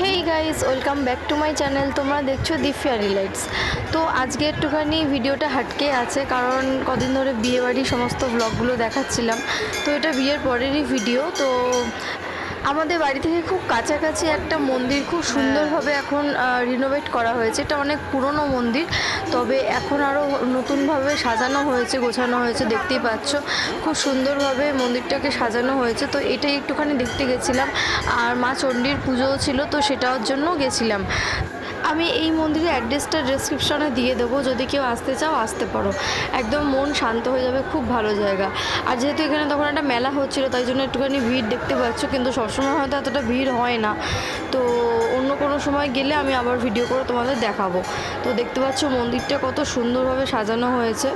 Hey guys welcome back to my channel. তোমরা দেখছ দি fairy lights তো আজকে একটুখানি ভিডিওটা হাটকে আছে, কারণ কদিন ধরে বিয়েবাড়ির সমস্ত ব্লগগুলো দেখাচ্ছিলাম। তো এটা বিয়ের পরেরই ভিডিও তো আমাদের বাড়ি থেকে খুব কাছাকাছি একটা মন্দির খুব সুন্দরভাবে এখন রিনোভেট করা হয়েছে। এটা অনেক পুরনো মন্দির তবে এখন আরও নতুনভাবে সাজানো হয়েছে গোছানো হয়েছে দেখতেই পাচ্ছ। খুব সুন্দরভাবে মন্দিরটাকে সাজানো হয়েছে। তো এটাই একটুখানি দেখতে গেছিলাম। আর মা চণ্ডীর পুজোও ছিল তো সেটার জন্য গেছিলাম। আমি এই মন্দিরের অ্যাড্রেসটা ডিসক্রিপশনে দিয়ে দেবো। যদি কেউ আসতে চাও, আসতে পারো। একদম মন শান্ত হয়ে যাবে, খুব ভালো জায়গা। আর যেহেতু এখানে তখন একটা মেলা হচ্ছিল, তাই জন্য একটুখানি ভিড় দেখতে পাচ্ছ, কিন্তু সবসময় হয়তো এতটা ভিড় হয় না। তো অন্য কোনো সময় গেলে আমি আবার ভিডিও করে তোমাদের দেখাবো। তো দেখতে পাচ্ছ মন্দিরটা কত সুন্দরভাবে সাজানো হয়েছে।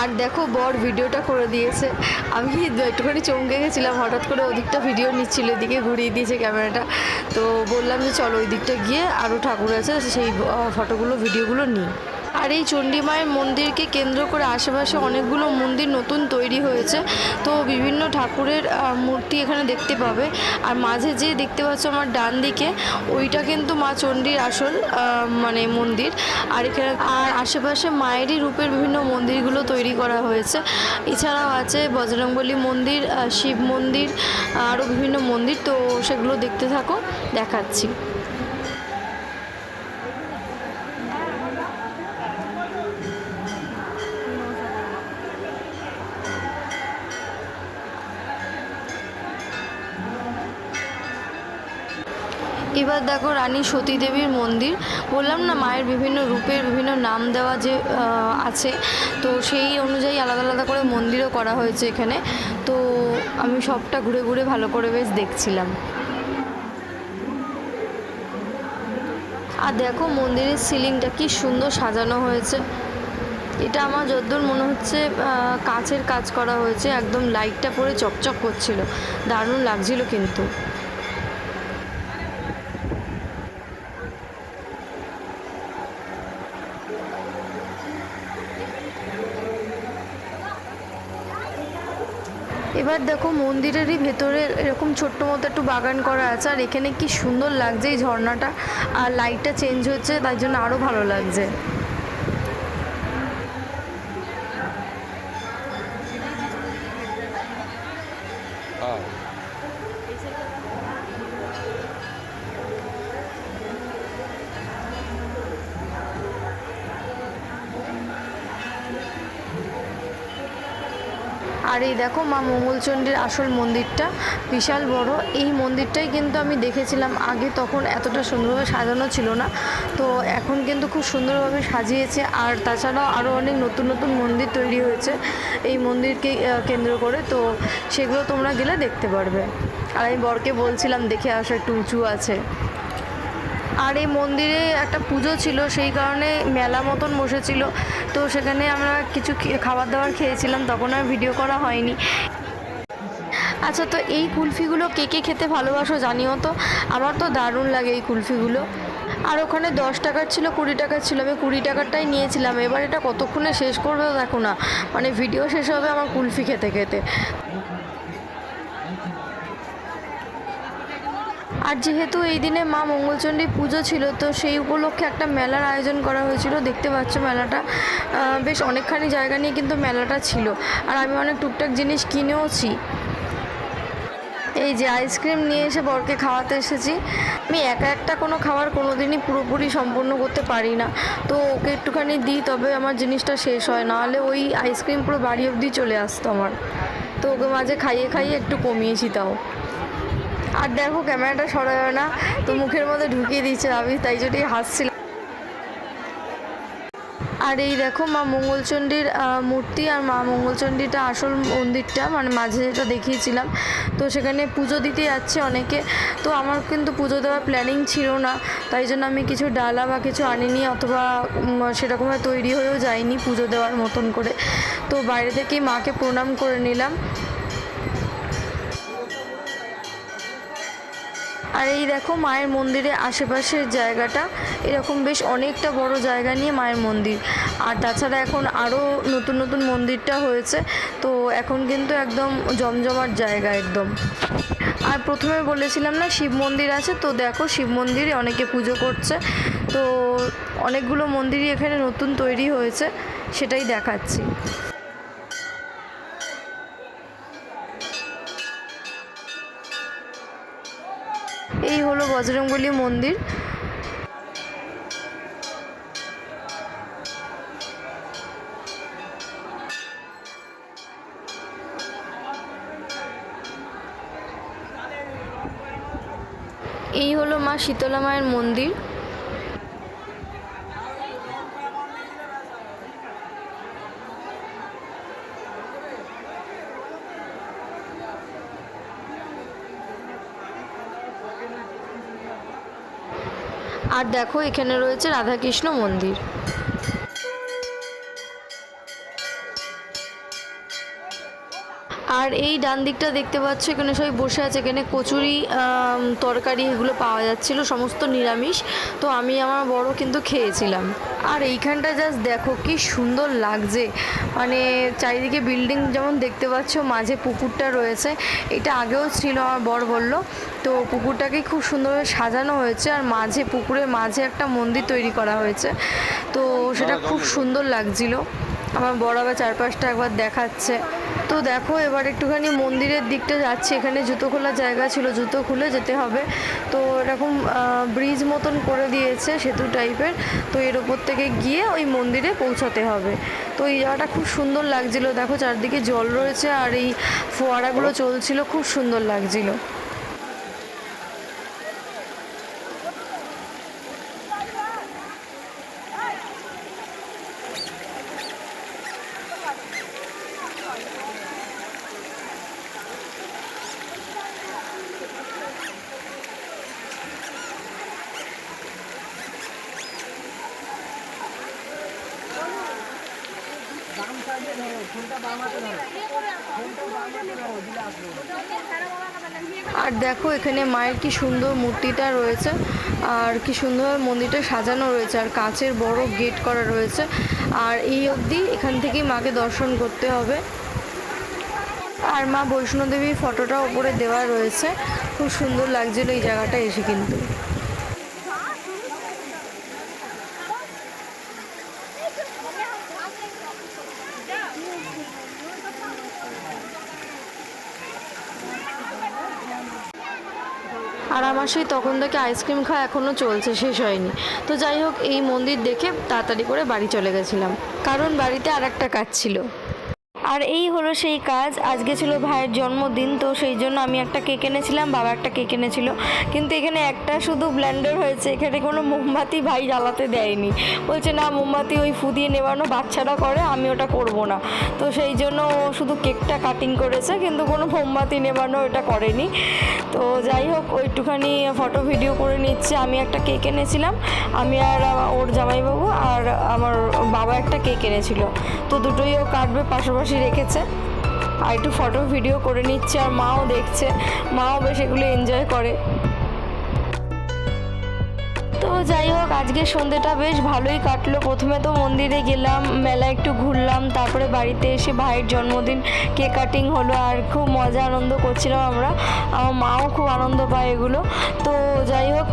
আর দেখো বর ভিডিওটা করে দিয়েছে। আমি একটুখানি চমকে গেছিলাম, হঠাৎ করে ওদিকটা ভিডিও নিচ্ছিল, এদিকে ঘুরিয়ে দিয়েছে ক্যামেরাটা তো বললাম যে চলো ওই দিকটা গিয়ে আরও ঠাকুর আছে, সেই ফটোগুলো ভিডিওগুলো নিই। আর এই চণ্ডী মায়ের মন্দিরকে কেন্দ্র করে আশেপাশে অনেকগুলো মন্দির নতুন তৈরি হয়েছে। তো বিভিন্ন ঠাকুরের মূর্তি এখানে দেখতে পাবে। আর মাঝে যে দেখতে পাচ্ছ আমার ডান দিকে, ওইটা কিন্তু মা চণ্ডীর আসল মানে মন্দির। আর এখানে, আর আশেপাশে মায়েরই রূপের বিভিন্ন মন্দিরগুলো তৈরি করা হয়েছে। এছাড়াও আছে বজরংবলী মন্দির শিব মন্দির, আরও বিভিন্ন মন্দির। তো সেগুলো দেখতে থাকো, দেখাচ্ছি। দেখো রানী সতী দেবীর মন্দির। বললাম না, মায়ের বিভিন্ন রূপের বিভিন্ন নাম দেওয়া যে আছে, তো সেই অনুযায়ী আলাদা আলাদা করে মন্দিরও করা হয়েছে এখানে। তো আমি সবটা ঘুরে ঘুরে ভালো করে বেশ দেখছিলাম। আর দেখো মন্দিরের সিলিংটা কি সুন্দর সাজানো হয়েছে। এটা আমার যদ্দূর মনে হচ্ছে কাচের কাজ করা হয়েছে, একদম লাইটটা পরে চকচক করছিল। দারুণ লাগছিল কিন্তু। এবার দেখো মন্দিরেরই ভেতরে এরকম ছোট্ট মতো একটু বাগান করা আছে, আর এখানে কি সুন্দর লাগছে এই ঝর্ণাটা। আর লাইটটা চেঞ্জ হচ্ছে, তাই জন্য আরও ভালো লাগছে। আর এই দেখো মা মঙ্গলচণ্ডীর আসল মন্দিরটা, বিশাল বড়। এই মন্দিরটাই কিন্তু আমি দেখেছিলাম আগে, তখন এতটা সুন্দরভাবে সাজানো ছিল না। তো এখন কিন্তু খুব সুন্দরভাবে সাজিয়েছে, আর তাছাড়াও আরও অনেক নতুন নতুন মন্দির তৈরি হয়েছে এই মন্দিরকে কেন্দ্র করে। তো সেগুলো তোমরা গেলে দেখতে পারবে। আর আমি বরকে বলছিলাম, দেখে আসো, একটু উঁচু আছে। আর এই মন্দিরে একটা পুজো ছিল, সেই কারণে মেলা মতন বসেছিল। তো সেখানে আমরা কিছু খাবার দাবার খেয়েছিলাম, তখন আর ভিডিও করা হয়নি। আচ্ছা তো এই কুলফিগুলো কে কে খেতে ভালোবাসো জানিও তো? আমার তো দারুণ লাগে এই কুলফিগুলো। আর ওখানে দশ টাকার ছিল, কুড়ি টাকার ছিল, আমি কুড়ি টাকারটাই নিয়েছিলাম। এবার এটা কতক্ষণে শেষ করবে দেখো না। মানে ভিডিও শেষ হবে আমার কুলফি খেতে খেতে। আর যেহেতু এই দিনে মা মঙ্গলচণ্ডী পুজো ছিল, তো সেই উপলক্ষে একটা মেলার আয়োজন করা হয়েছিল। দেখতে পাচ্ছ মেলাটা। বেশ অনেকখানি জায়গা নিয়ে কিন্তু মেলাটা ছিল। আর আমি অনেক টুকটাক জিনিস কিনেওছি। এই যে আইসক্রিম নিয়ে এসে বরকে খাওয়াতে এসেছি। আমি একা একটা কোনো খাবার কোনো দিনই পুরোপুরি সম্পূর্ণ করতে পারি না। তো ওকে একটুখানি দিই, তবে আমার জিনিসটা শেষ হয়। নাহলে ওই আইসক্রিম পুরো বাড়ি অবধি চলে আসতো আমার। তো ওকে মাঝে খাইয়ে খাইয়ে একটু কমিয়েছি তাও। আর দেখো ক্যামেরাটা সরাবে না, তো মুখের মধ্যে ঢুকিয়ে দিচ্ছে আমি, তাই জন্যই হাসছিলাম। আর এই দেখো মা মঙ্গলচণ্ডীর মূর্তি আর মা মঙ্গলচণ্ডীটা আসল মন্দিরটা মানে মাঝে যেটা দেখিয়েছিলাম। তো সেখানে পুজো দিতে যাচ্ছে অনেকে, তো আমার কিন্তু পুজো দেওয়ার প্ল্যানিং ছিল না, তাই জন্য আমি কিছু ডালা বা কিছু আনিনি, অথবা সেরকমভাবে তৈরি হয়েও যাইনি পুজো দেওয়ার মতন করে। তো বাইরে থেকেই মাকে প্রণাম করে নিলাম। আর এই দেখো মায়ের মন্দিরের আশেপাশের জায়গাটা। এরকম বেশ অনেকটা বড় জায়গা নিয়ে মায়ের মন্দির। আর তাছাড়া এখন আরও নতুন নতুন মন্দিরটা হয়েছে। তো এখন কিন্তু একদম জমজমাট জায়গা একদম। আর প্রথমে বলেছিলাম না শিব মন্দির আছে? তো দেখো শিব মন্দিরে অনেকে পুজো করছে। তো অনেকগুলো মন্দিরই এখানে নতুন তৈরি হয়েছে। সেটাই দেখাচ্ছি। এই হলো বজরংবলী মন্দির। এই হলো মা শীতলা মায়ের মন্দির। আর দেখো এখানে রয়েছে রাধাকৃষ্ণ মন্দির। আর এই ডান দিকটা দেখতে পাচ্ছ এখানে সবাই বসে আছে এখানে কচুরি তরকারি এগুলো পাওয়া যাচ্ছিল সমস্ত নিরামিষ। তো আমি আমার বড় কিন্তু খেয়েছিলাম। আর এইখানটা জাস্ট দেখো কি সুন্দর লাগছে। মানে চারিদিকে বিল্ডিং যেমন দেখতে পাচ্ছ মাঝে পুকুরটা রয়েছে। এটা আগেও ছিল আমার বর বলল। তো পুকুরটাকে খুব সুন্দরভাবে সাজানো হয়েছে আর মাঝে পুকুরের মাঝে একটা মন্দির তৈরি করা হয়েছে। তো সেটা খুব সুন্দর লাগছিল। আমার বড় আবার চারপাশটা একবার দেখাচ্ছে। তো দেখো, এবার একটুখানি মন্দিরের দিকটা যাচ্ছি। এখানে জুতো খোলার জায়গা ছিল, জুতো খুলে যেতে হবে। তো এরকম ব্রিজ মতন করে দিয়েছে সেতু টাইপের তো এর ওপর থেকে গিয়ে ওই মন্দিরে পৌঁছাতে হবে। তো এই জায়গাটা খুব সুন্দর লাগছিল। দেখো, চারদিকে জল রয়েছে আর এই ফোয়ারাগুলো চলছিল, খুব সুন্দর লাগছিল। আর দেখো এখানে মায়ের কি সুন্দর মূর্তিটা রয়েছে, আর কি সুন্দর মন্দিরটা সাজানো রয়েছে, আর কাঁচের বড় গেট করা রয়েছে। আর এই অবধি এখান থেকেই মাকে দর্শন করতে হবে। আর মা বৈষ্ণোদেবীর ফটোটা ওপরে দেওয়া রয়েছে। খুব সুন্দর লাগছিল এই জায়গাটা এসে কিন্তু আর আমার সেই তখন থেকে আইসক্রিম খাওয়া এখনও চলছে, শেষ হয়নি। তো যাই হোক, এই মন্দির দেখে তাড়াতাড়ি করে বাড়ি চলে গেছিলাম। কারণ বাড়িতে আর একটা কাজ ছিল। আর এই হলো সেই কাজ। আজকে ছিল ভাইয়ের জন্মদিন, তো সেই জন্য আমি একটা কেক এনেছিলাম, বাবা একটা কেক এনেছিল। কিন্তু এখানে একটা শুধু ব্ল্যান্ডার হয়েছে, এখানে কোনো মোমবাতি ভাই জ্বালাতে দেয়নি। বলছে, না, মোমবাতি ওই ফু দিয়ে নেবানো বাচ্চারা করে, আমি ওটা করব না। তো সেই জন্য ও শুধু কেকটা কাটিং করেছে, কিন্তু কোনো মোমবাতি নেবানো এটা করেনি। তো যাই হোক, ওইটুখানি ফটো ভিডিও করে নিচ্ছে। আমি একটা কেক এনেছিলাম, আমি আর ওর জামাইবাবু আর আমার বাবা একটা কেক এনেছিল। তো দুটোই ও কাটবে, পাশাপাশি রেখেছে। আর একটু ফটো ভিডিও করে নিচ্ছে আর মাও দেখছে। মাও বেশ এগুলো এনজয় করে। তো যাই হোক, আজকে সন্ধ্যেটা বেশ ভালোই কাটলো। প্রথমে তো মন্দিরে গেলাম, মেলা একটু ঘুরলাম, তারপরে বাড়িতে এসে ভাইয়ের জন্মদিন কেক কাটিং হলো আর খুব মজা আনন্দ করছিলাম আমরা। আমার মাও খুব আনন্দ পায় এগুলো। তো যাই হোক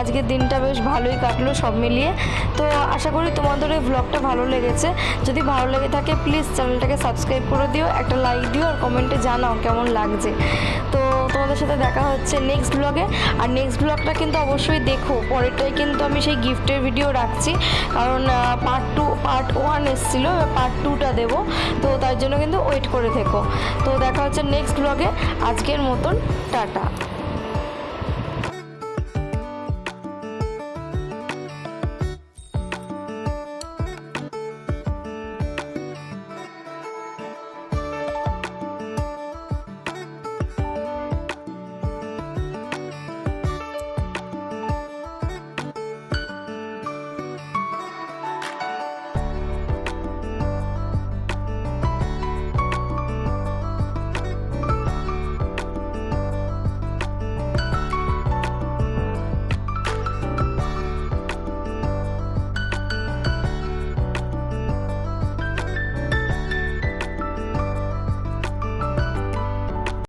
আজকের দিনটা বেশ ভালোই কাটলো সব মিলিয়ে। তো আশা করি তোমাদের এই ব্লগটা ভালো লেগেছে। যদি ভালো লেগে থাকে প্লিজ চ্যানেলটাকে সাবস্ক্রাইব করে দিও, একটা লাইক দিও আর কমেন্টে জানাও কেমন লাগছে। তো তোমাদের সাথে দেখা হচ্ছে নেক্সট ব্লগে আর নেক্সট ব্লগটা কিন্তু অবশ্যই দেখো। পরেরটাই কিন্তু আমি সেই গিফটের ভিডিও রাখছি। কারণ পার্ট টু পার্ট ওয়ান এসেছিল পার্ট টুটা দেবো। তো তার জন্য কিন্তু ওয়েট করে থেকো। তো দেখা হচ্ছে নেক্সট ব্লগে আজকের মতন, টাটা।